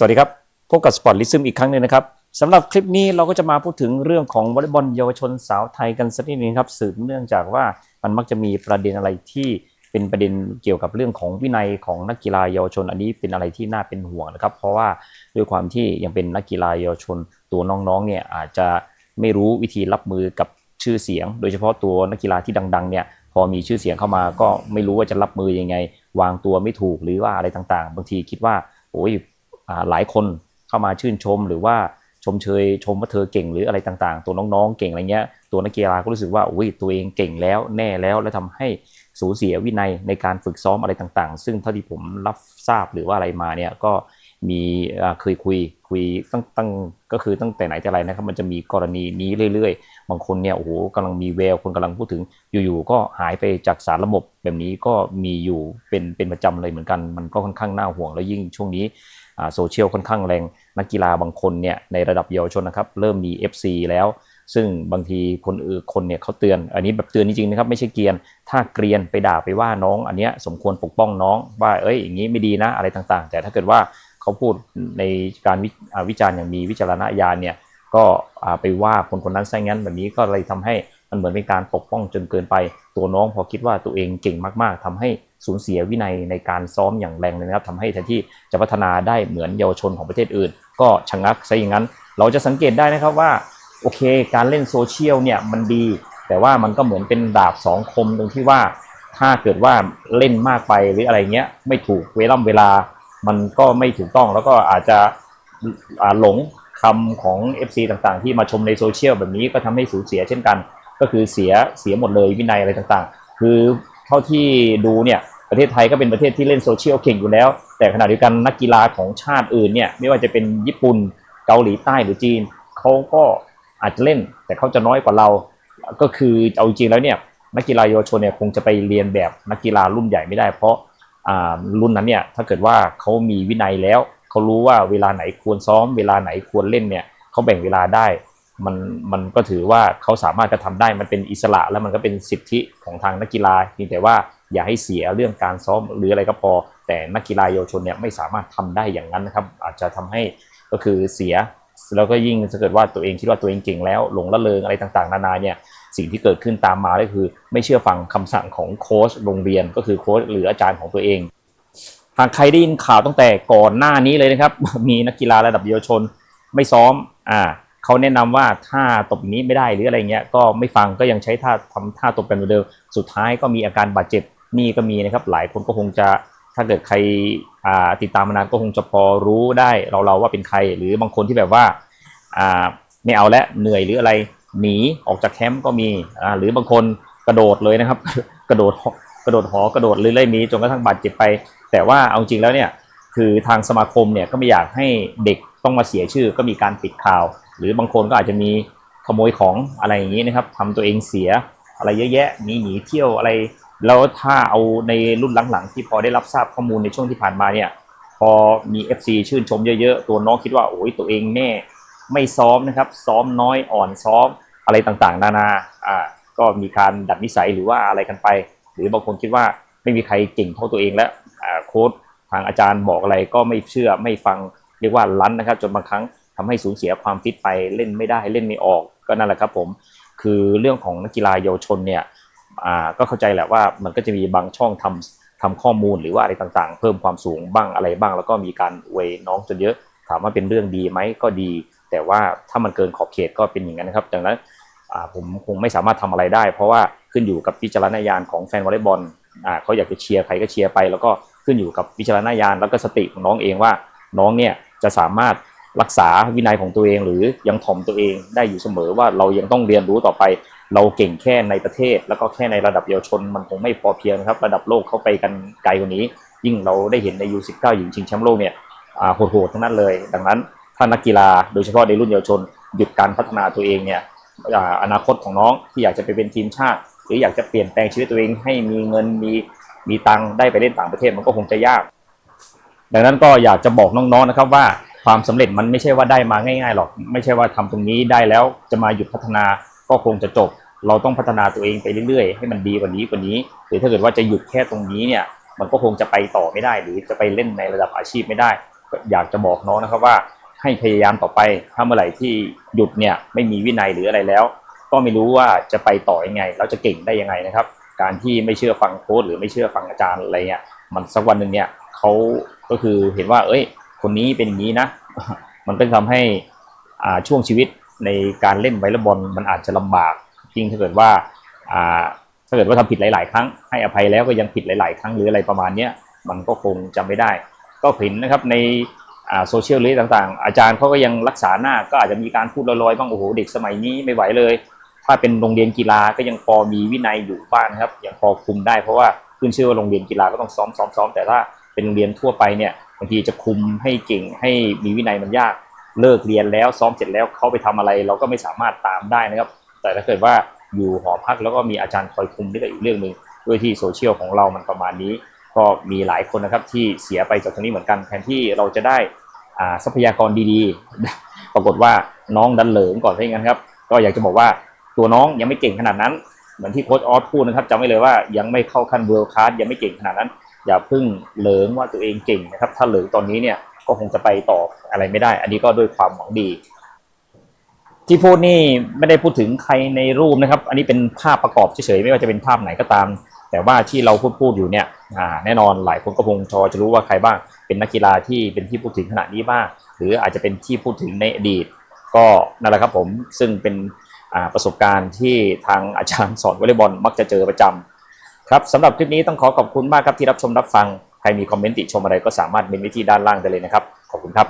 สวัสดีครับพบกับสปอร์ตลิซึมอีกครั้งหนึ่งนะครับสำหรับคลิปนี้เราก็จะมาพูดถึงเรื่องของวอลเลย์บอลเยาวชนสาวไทยกันสักนิดนึงครับสืบเนื่องจากว่ามันมักจะมีประเด็นอะไรที่เป็นประเด็นเกี่ยวกับเรื่องของวินัยของนักกีฬาเยาวชน อันนี้เป็นอะไรที่น่าเป็นห่วงนะครับ เพราะว่าด้วยความที่ยังเป็นนักกีฬาเยาวชน ตัวน้องๆเนี่ยอาจจะไม่รู้วิธีรับมือกับชื่อเสียง โดยเฉพาะตัวนักกีฬาที่ดังๆเนี่ยพอมีชื่อเสียงเข้ามาก็ไม่รู้ว่าจะรับมือยังไง วางตัวไม่ถูกหรือว่าอะไรต่างๆ บางทีคิดว่าโอ้ย หลายคนเข้ามาชื่นชมหรือว่าชมเชยชมว่าเธอเก่งหรืออะไรต่างๆ ตัวน้องๆเก่งอะไรเงี้ยตัวนักกีฬาก็รู้สึกว่าอุ้ยตัวเองเก่งแล้วแน่แล้ว แล้วทำให้สูญเสียวินัยในการฝึกซ้อมอะไรต่างๆ ซึ่งเท่าที่ผมรับทราบหรือว่าอะไรมาเนี่ยก็มีเคยคุยคุยตั้งตั้งก็คือตั้งแต่ไหนแต่ไรนะครับ มันจะมีกรณีนี้เรื่อยๆ บางคนเนี่ยโอ้โหกำลังมีแววคนกำลังพูดถึงอยู่ๆก็หายไปจากสารระบบแบบนี้ก็มีอยู่เป็นเป็นประจำเลยเหมือนกัน มันก็ค่อนข้างน่าห่วงแล้วยิ่งช่วงนี้ โซเชียลค่อนข้างแรง นักกีฬาบางคนเนี่ยในระดับเยาวชนนะครับเริ่มมี FC แล้ว ซึ่งบางทีคนอื่นคนเนี่ยเขาเตือน อันนี้แบบเตือนจริงๆนะครับไม่ใช่เกรียน ถ้าเกรียนไปด่าไปว่าน้อง อันเนี้ยสมควรปกป้องน้อง ว่าเอ้ยอย่างนี้ไม่ดีนะอะไรต่างๆ แต่ถ้าเกิดว่าเขาพูดในการวิวจารณ์อย่างมีวิจารณญาณเนี่ยก็ไปว่าคนคนนั้นซะงั้นแบบนี้ก็เลยทำให้ มันเหมือนเป็นการปกป้องจนเกินไป ตัวน้องพอคิดว่าตัวเองเก่งมากๆทำให้สูญเสียวินัยในการซ้อมอย่างแรงเลยนะครับทำให้แทนที่จะพัฒนาได้เหมือนเยาวชนของประเทศอื่น ก็ชะงักซะอย่างนั้น เราจะสังเกตได้นะครับว่าโอเค การเล่นโซเชียลเนี่ยมันดี แต่ว่ามันก็เหมือนเป็นดาบสองคมตรงที่ว่าถ้าเกิดว่าเล่นมากไปหรืออะไรเงี้ยไม่ถูกเวล่ำเวลา มันก็ไม่ถูกต้องแล้วก็อาจจะหลงคำของ FC ต่างๆ ที่มาชมในโซเชียลแบบนี้ก็ทำให้สูญเสียเช่นกัน ก็คือเสียเสียหมดเลยวินัยอะไรต่างๆ คือเท่าที่ดูเนี่ยประเทศไทยก็เป็นประเทศที่เล่นโซเชียลเก่งอยู่แล้ว แต่ขณะเดียวกันนักกีฬาของชาติอื่นเนี่ยไม่ว่าจะเป็นญี่ปุ่นเกาหลีใต้หรือจีนเขาก็อาจจะเล่น แต่เขาจะน้อยกว่าเรา ก็คือเอาจริงแล้วเนี่ยนักกีฬาเยาวชนเนี่ยคงจะไปเรียนแบบนักกีฬารุ่นใหญ่ไม่ได้ เพราะอ่ารุ่นนั้นเนี่ยถ้าเกิดว่าเขามีวินัยแล้วเขารู้ว่าเวลาไหนควรซ้อม เวลาไหนควรเล่นเนี่ยเขาแบ่งเวลาได้ มันมันก็ถือว่าเขาสามารถกระทำได้มันเป็นอิสระแล้วมันก็เป็นสิทธิของทางนักกีฬาเพียงแต่ว่าอย่าให้เสียเรื่องการซ้อมหรืออะไรก็พอ แต่นักกีฬาเยาวชนเนี่ยไม่สามารถทำได้อย่างนั้นนะครับ อาจจะทำให้ก็คือเสีย แล้วก็ยิ่งถ้าเกิดว่าตัวเองคิดว่าตัวเองเก่งแล้วหลงละเลงอะไรต่างๆ นานาเนี่ยสิ่งที่เกิดขึ้นตามมาก็คือ ไม่เชื่อฟังคำสั่งของโค้ชโรงเรียนก็คือโค้ชหรืออาจารย์ของตัวเองหากใครได้ยินข่าวตั้งแต่ก่อนหน้านี้เลยนะครับ มีนักกีฬาระดับเยาวชนไม่ซ้อมอ่า เขาแนะนำว่าถ้าตบนี้ไม่ได้หรืออะไรเงี้ยก็ไม่ฟังก็ยังใช้ท่าทำท่าตบกันเหมือนเดิมสุดท้ายก็มีอาการบาดเจ็บนี่ก็มีนะครับ หลายคนก็คงจะถ้าเกิดใครติดตามมานานก็คงจะพอรู้ได้เราเราๆว่าเป็นใคร หรือบางคนที่แบบว่าไม่เอาและเหนื่อยหรืออะไรหนีออกจากแคมป์ก็มีหรือบางคนกระโดดเลยนะครับ กระโดดกระโดดหอกระโดดเรื่อยๆมีจนกระทั่งบาดเจ็บไป แต่ว่าเอาจริงแล้วเนี่ยคือทางสมาคมเนี่ยก็ไม่อยากให้เด็ก ต้องมาเสียชื่อก็มีการปิดข่าว หรือบางคนก็อาจจะมีขโมยของอะไรอย่างนี้นะครับทำตัวเองเสียอะไรเยอะแยะหนีหนีเที่ยวอะไร แล้วถ้าเอาในรุ่นหลังๆ ที่พอได้รับทราบข้อมูลในช่วงที่ผ่านมาเนี่ยพอมี FC ชื่นชมเยอะๆ ตัวน้องคิดว่าโอ้ยตัวเองแน่ไม่ซ้อมนะครับ ซ้อมน้อยอ่อนซ้อมอะไรต่างๆ นานาอ่าก็มีการดัดนิสัยหรือว่าอะไรกันไป หรือบางคนคิดว่าไม่มีใครเก่งเท่าตัวเองแล้วโค้ชทางอาจารย์บอกอะไรก็ไม่เชื่อไม่ฟัง เรียกว่าลั้นนะครับ จนบางครั้งทำให้สูญเสียความฟิตไปเล่นไม่ได้เล่นไม่ออกก็นั่นแหละครับผมคือเรื่องของนักกีฬาเยาวชนเนี่ยอ่าก็เข้าใจแหละว่ามันก็จะมีบางช่องทำทำข้อมูลหรือว่าอะไรต่างๆ เพิ่มความสูงบ้างอะไรบ้าง แล้วก็มีการอวน้องจนเยอะ ถามว่าเป็นเรื่องดีไหมก็ดี แต่ว่าถ้ามันเกินขอบเขตก็เป็นอย่างนั้นนะครับดังนั้นผมคงไม่สามารถทำอะไรได้ เพราะว่าขึ้นอยู่กับวิจารณญาณของแฟนวอลเลย์บอลเขาอยากจะเชียร์ใครก็เชียร์ไป แล้วก็ขึ้นอยู่กับวิจารณญาณแล้วก็สติของน้องเองว่าน้องเนี่ย จะสามารถรักษาวินัยของตัวเอง หรือยังถ่อมตัวเองได้อยู่เสมอว่าเรายังต้องเรียนรู้ต่อไป เราเก่งแค่ในประเทศ แล้วก็แค่ในระดับเยาวชนมันคงไม่พอเพียงครับ ระดับโลกเข้าไปกันไกลกว่านี้ ยิ่งเราได้เห็นใน U19 หญิงชิงแชมป์โลกเนี่ยโหดๆทั้งนั้นเลย ดังนั้นถ้านักกีฬาโดยเฉพาะในรุ่นเยาวชน หยุดการพัฒนาตัวเองเนี่ยอนาคตของน้องที่อยากจะไปเป็นทีมชาติ หรืออยากจะเปลี่ยนแปลงชีวิตตัวเองให้มีเงินมีมีตังได้ไปเล่นต่างประเทศมันก็คงจะยาก ดังนั้นก็อยากจะบอกน้องๆนะครับว่าความสำเร็จมันไม่ใช่ว่าได้มาง่ายๆหรอกไม่ใช่ว่าทำตรงนี้ได้แล้วจะมาหยุดพัฒนาก็คงจะจบ เราต้องพัฒนาตัวเองไปเรื่อยๆ ให้มันดีกว่านี้กว่านี้ หรือถ้าเกิดว่าจะหยุดแค่ตรงนี้เนี่ย มันก็คงจะไปต่อไม่ได้ หรือจะไปเล่นในระดับอาชีพไม่ได้ก็อยากจะบอกน้องนะครับว่าให้พยายามต่อไปถ้าเมื่อไหร่ที่หยุดเนี่ยไม่มีวินัยหรืออะไรแล้ว ก็ไม่รู้ว่าจะไปต่อยังไงแล้วจะเก่งได้ยังไงนะครับ การที่ไม่เชื่อฟังโค้ชหรือไม่เชื่อฟังอาจารย์อะไรเงี้ยมันสักวันหนึ่งเนี่ย เขาก็คือเห็นว่า เอ้ย คนนี้เป็นอย่างนี้นะ มันก็ทำให้อ่าช่วงชีวิตในการเล่นไวอลเลย์บอลมันอาจจะลำบากจริงถ้าเกิดว่าอ่าถ้าเกิดว่าทำผิดหลาย ๆ ครั้งให้อภัยแล้วก็ยังผิดหลาย ๆ ครั้งหรืออะไรประมาณเนี้ยมันก็คงจำไม่ได้ ก็เห็นนะครับในอ่าโซเชียลเลยต่างๆ อาจารย์เขาก็ยังรักษาหน้าก็อาจจะมีการพูดลอยๆบ้างโอ้โหเด็กสมัยนี้ไม่ไหวเลย ถ้าเป็นโรงเรียนกีฬาก็ยังพอมีวินัยอยู่บ้างนครับยังพอคุมได้เพราะว่าขึ้นชื่อว่าโรงเรียนกีฬาก็ต้องซ้อมซ้อมซ้อมแต่ถ้า เป็นโรงเรียนทั่วไปเนี่ยบางทีจะคุมให้เก่งให้มีวินัยมันยากเลิกเรียนแล้วซ้อมเสร็จแล้วเขาไปทำอะไร เราก็ไม่สามารถตามได้นะครับ แต่ถ้าเกิดว่าอยู่หอพักแล้วก็มีอาจารย์คอยคุมนี่ก็อีกเรื่องหนึ่งด้วยที่โซเชียลของเรามันประมาณนี้ ก็มีหลายคนนะครับที่เสียไปจากตรงนี้เหมือนกันแทนที่เราจะได้ทรัพยากรดีๆ ปรากฏว่าน้องดันเหลิงก่อนซะอย่างนั้นครับ ก็อยากจะบอกว่าตัวน้องยังไม่เก่งขนาดนั้น เหมือนที่โค้ชออสพูดนะครับจำไว้เลยว่ายังไม่เข้าขั้นเวิลด์คลาสยังไม่เก่งขนาดนั้น อย่าเพึ่งเหลิงว่าตัวเองเก่งนะครับ ถ้าเหลิงตอนนี้เนี่ยก็คงจะไปต่ออะไรไม่ได้ อันนี้ก็ด้วยความหวังดี ที่พูดนี่ไม่ได้พูดถึงใครในรูปนะครับ อันนี้เป็นภาพประกอบเฉยๆไม่ว่าจะเป็นภาพไหนก็ตาม แต่ว่าที่เราพูดพูดอยู่เนี่ยแน่นอนหลายคนก็คงพอจะรู้ว่าใครบ้าง เป็นนักกีฬาที่เป็นที่พูดถึงขณะนี้บ้าง หรืออาจจะเป็นที่พูดถึงในอดีต ก็นั่นแหละครับผมซึ่งเป็นประสบการณ์ที่ทางอาจารย์สอนวอลเลย์บอลมักจะเจอประจำ ครับสำหรับคลิปนี้ต้องขอขอบคุณมากครับที่รับชมรับฟัง ใครมีคอมเมนต์ติชมอะไรก็สามารถเมนไว้ที่ด้านล่างได้เลยนะครับ ขอบคุณครับ